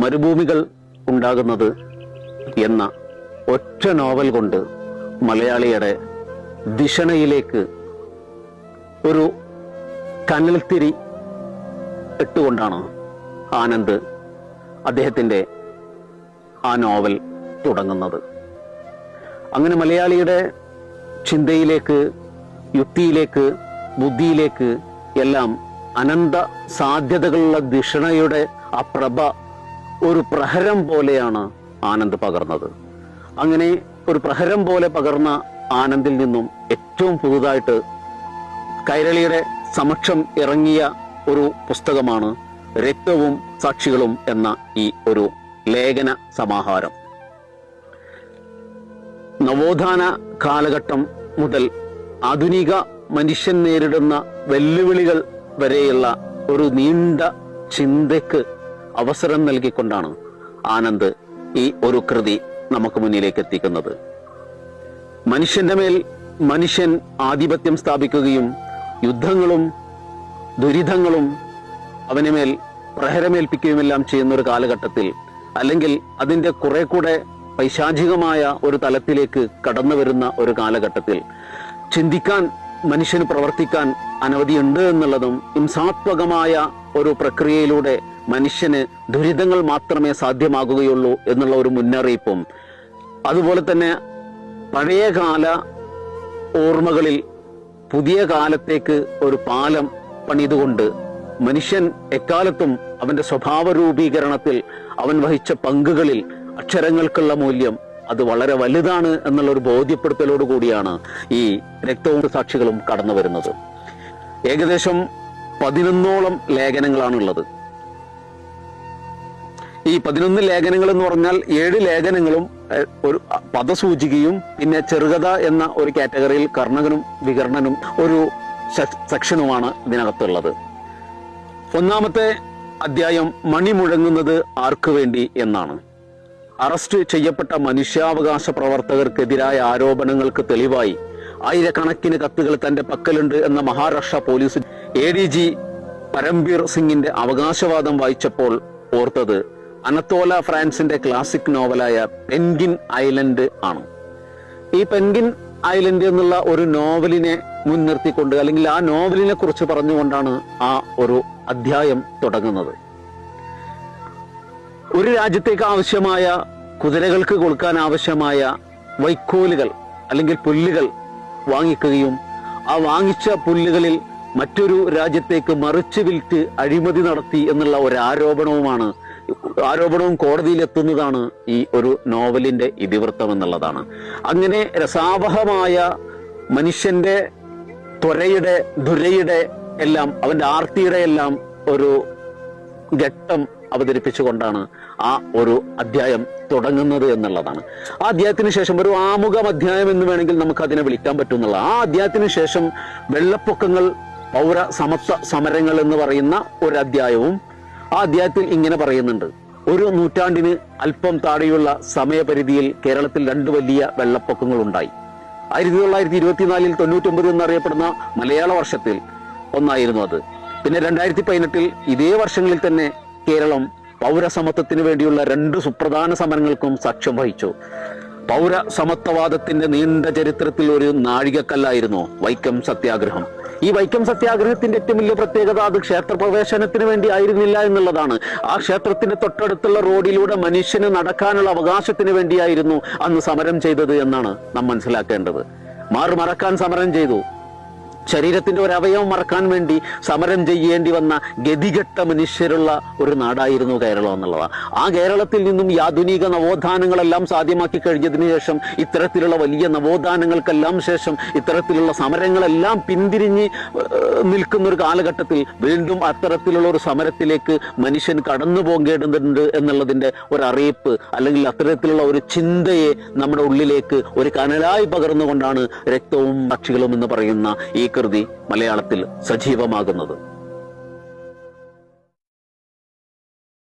മരുഭൂമികൾ ഉണ്ടാകുന്നത് എന്ന ഒറ്റ നോവൽ കൊണ്ട് മലയാളിയുടെ ദിഷണയിലേക്ക് ഒരു കനൽത്തിരി ഇട്ടുകൊണ്ടാണ് ആനന്ദ് അദ്ദേഹത്തിന്റെ ആ നോവൽ തുടങ്ങുന്നത്. അങ്ങനെ മലയാളിയുടെ ചിന്തയിലേക്ക് യുക്തിയിലേക്ക് ബുദ്ധിയിലേക്ക് എല്ലാം അനന്ത സാധ്യതകളുള്ള ദിഷണയുടെ ആ പ്രഭ ഒരു പ്രഹരം പോലെയാണ് ആനന്ദ് പകർന്നത്. അങ്ങനെ ഒരു പ്രഹരം പോലെ പകർന്ന ആനന്ദിൽ നിന്നും ഏറ്റവും പുതുതായിട്ട് കൈരളിയുടെ സമക്ഷം ഇറങ്ങിയ ഒരു പുസ്തകമാണ് രക്തവും സാക്ഷികളും എന്ന ഈ ഒരു ലേഖന സമാഹാരം. നവോത്ഥാന കാലഘട്ടം മുതൽ ആധുനിക മനുഷ്യൻ നേരിടുന്ന വെല്ലുവിളികൾ വരെയുള്ള ഒരു നീണ്ട ചിന്തയ്ക്ക് അവസരം നൽകിക്കൊണ്ടാണ് ആനന്ദ് ഈ ഒരു കൃതി നമുക്ക് മുന്നിലേക്ക് എത്തിക്കുന്നത്. മനുഷ്യന്റെ മേൽ മനുഷ്യൻ ആധിപത്യം സ്ഥാപിക്കുകയും യുദ്ധങ്ങളും ദുരിതങ്ങളും അവന് മേൽ പ്രഹരമേൽപ്പിക്കുകയുമെല്ലാം ചെയ്യുന്ന ഒരു കാലഘട്ടത്തിൽ അല്ലെങ്കിൽ അതിന്റെ കുറെ കൂടെ പൈശാചികമായ ഒരു തലത്തിലേക്ക് കടന്നു വരുന്ന ഒരു കാലഘട്ടത്തിൽ ചിന്തിക്കാൻ മനുഷ്യന് പ്രവർത്തിക്കാൻ അനവധിയുണ്ട് എന്നുള്ളതും ഹിംസാത്മകമായ ഒരു പ്രക്രിയയിലൂടെ മനുഷ്യന് ദുരിതങ്ങൾ മാത്രമേ സാധ്യമാകുകയുള്ളൂ എന്നുള്ള ഒരു മുന്നറിയിപ്പും. അതുപോലെ തന്നെ പഴയകാല ഓർമ്മകളിൽ പുതിയ കാലത്തേക്ക് ഒരു പാലം പണിതുകൊണ്ട് മനുഷ്യൻ എക്കാലത്തും അവന്റെ സ്വഭാവ രൂപീകരണത്തിൽ അവൻ വഹിച്ച പങ്കുകളിൽ അക്ഷരങ്ങൾക്കുള്ള മൂല്യം അത് വളരെ വലുതാണ് എന്നുള്ള ഒരു ബോധ്യപ്പെടുത്തലോട് കൂടിയാണ് ഈ രക്തവും സാക്ഷികളും കടന്നു വരുന്നത്. ഏകദേശം പതിനൊന്നോളം ലേഖനങ്ങളാണുള്ളത്. ഈ പതിനൊന്ന് ലേഖനങ്ങൾ എന്ന് പറഞ്ഞാൽ ഏഴ് ലേഖനങ്ങളും ഒരു പദസൂചികയും പിന്നെ ചെറുകഥ എന്ന ഒരു കാറ്റഗറിയിൽ കർണകനും വികർണനും ഒരു സെക്ഷനുമാണ് ഇതിനകത്തുള്ളത്. ഒന്നാമത്തെ അധ്യായം മണി മുഴങ്ങുന്നത് ആർക്കു വേണ്ടി എന്നാണ്. അറസ്റ്റ് ചെയ്യപ്പെട്ട മനുഷ്യാവകാശ പ്രവർത്തകർക്കെതിരായ ആരോപണങ്ങൾക്ക് തെളിവായി. ആയിരക്കണക്കിന് കത്തുകൾ തന്റെ പക്കലുണ്ട് എന്ന Maharashtra police A D G Parambir സിംഗിന്റെ അവകാശവാദം വായിച്ചപ്പോൾ ഓർത്തത് അനത്തോല ഫ്രാൻസിന്റെ ക്ലാസിക് നോവലായ പെൻഗിൻ ഐലൻഡ് ആണ്. ഈ പെൻഗിൻ ഐലൻഡ് എന്നുള്ള ഒരു നോവലിനെ മുൻനിർത്തിക്കൊണ്ട് അല്ലെങ്കിൽ ആ നോവലിനെ കുറിച്ച് പറഞ്ഞുകൊണ്ടാണ് ആ ഒരു അധ്യായം തുടങ്ങുന്നത്. ഒരു രാജ്യത്തേക്ക് ആവശ്യമായ കുതിരകൾക്ക് കൊടുക്കാൻ ആവശ്യമായ വൈക്കോലുകൾ അല്ലെങ്കിൽ പുല്ലുകൾ വാങ്ങിക്കുകയും ആ വാങ്ങിച്ച പുല്ലുകളിൽ മറ്റൊരു രാജ്യത്തേക്ക് മറിച്ച് വിൽറ്റ് അഴിമതി നടത്തി എന്നുള്ള ഒരു ആരോപണവുമാണ് ആരോപണവും കോടതിയിൽ എത്തുന്നതാണ് ഈ ഒരു നോവലിന്റെ ഇതിവൃത്തം എന്നുള്ളതാണ്. അങ്ങനെ രസാവഹമായ മനുഷ്യന്റെ ത്വരയുടെ ദുരയുടെ എല്ലാം അവന്റെ ആർത്തിയുടെ എല്ലാം ഒരു ഘട്ടം അവതരിപ്പിച്ചുകൊണ്ടാണ് ആ ഒരു അധ്യായം തുടങ്ങുന്നത് എന്നുള്ളതാണ്. ആ അധ്യായത്തിന് ശേഷം ഒരു ആമുഖം അധ്യായം എന്ന് വേണമെങ്കിൽ നമുക്ക് അതിനെ വിളിക്കാൻ പറ്റും എന്നുള്ള. ആ അധ്യായത്തിന് ശേഷം വെള്ളപ്പൊക്കങ്ങൾ പൗര സമത്വ സമരങ്ങൾ എന്ന് പറയുന്ന ഒരു അധ്യായവും ആ അധ്യായത്തിൽ ഇങ്ങനെ പറയുന്നുണ്ട്. ഒരു നൂറ്റാണ്ടിന് അല്പം താഴെയുള്ള സമയപരിധിയിൽ കേരളത്തിൽ രണ്ട് വലിയ വെള്ളപ്പൊക്കങ്ങൾ ഉണ്ടായി ആയിരത്തി തൊള്ളായിരത്തി ഇരുപത്തിനാലിൽ തൊണ്ണൂറ്റൊമ്പത് എന്നറിയപ്പെടുന്ന മലയാള വർഷത്തിൽ ഒന്നായിരുന്നു അത്. പിന്നെ രണ്ടായിരത്തി പതിനെട്ടിൽ ഇതേ വർഷങ്ങളിൽ തന്നെ കേരളം പൗരസമത്വത്തിന് വേണ്ടിയുള്ള രണ്ട് സുപ്രധാന സമരങ്ങൾക്കും സാക്ഷ്യം വഹിച്ചു. പൗരസമത്വവാദത്തിന്റെ നീണ്ട ചരിത്രത്തിൽ ഒരു നാഴികക്കല്ലായിരുന്നു വൈക്കം സത്യാഗ്രഹം. ഈ വൈക്കം സത്യാഗ്രഹത്തിന്റെ ഏറ്റവും വലിയ പ്രത്യേകത അത് ക്ഷേത്രപ്രവേശനത്തിന് വേണ്ടി ആയിരുന്നില്ല എന്നുള്ളതാണ്. ആ ക്ഷേത്രത്തിന്റെ തൊട്ടടുത്തുള്ള റോഡിലൂടെ മനുഷ്യന് നടക്കാനുള്ള അവകാശത്തിന് വേണ്ടിയായിരുന്നു അന്ന് സമരം ചെയ്തത് എന്നാണ് നാം മനസ്സിലാക്കേണ്ടത്. മാറുമറക്കാൻ സമരം ചെയ്തു. ശരീരത്തിന്റെ ഒരു അവയവം മറക്കാൻ വേണ്ടി സമരം ചെയ്യേണ്ടി വന്ന ഗതികെട്ട മനുഷ്യരുള്ള ഒരു നാടായിരുന്നു കേരളം എന്നുള്ളതാണ്. ആ കേരളത്തിൽ നിന്നും ഈ ആധുനിക നവോത്ഥാനങ്ങളെല്ലാം സാധ്യമാക്കി കഴിഞ്ഞതിന് ശേഷം ഇത്തരത്തിലുള്ള വലിയ നവോത്ഥാനങ്ങൾക്കെല്ലാം ശേഷം ഇത്തരത്തിലുള്ള സമരങ്ങളെല്ലാം പിന്തിരിഞ്ഞ് നിൽക്കുന്ന ഒരു കാലഘട്ടത്തിൽ വീണ്ടും അത്തരത്തിലുള്ള ഒരു സമരത്തിലേക്ക് മനുഷ്യൻ കടന്നു പോകേണ്ടതുണ്ട് എന്നുള്ളതിന്റെ ഒരു അറിയിപ്പ് അല്ലെങ്കിൽ അത്തരത്തിലുള്ള ഒരു ചിന്തയെ നമ്മുടെ ഉള്ളിലേക്ക് ഒരു കനലായി പകർന്നുകൊണ്ടാണ് രക്തവും പക്ഷികളും എന്ന് പറയുന്ന ഈ കൃതി മലയാളത്തിൽ സജീവമാകുന്നത്.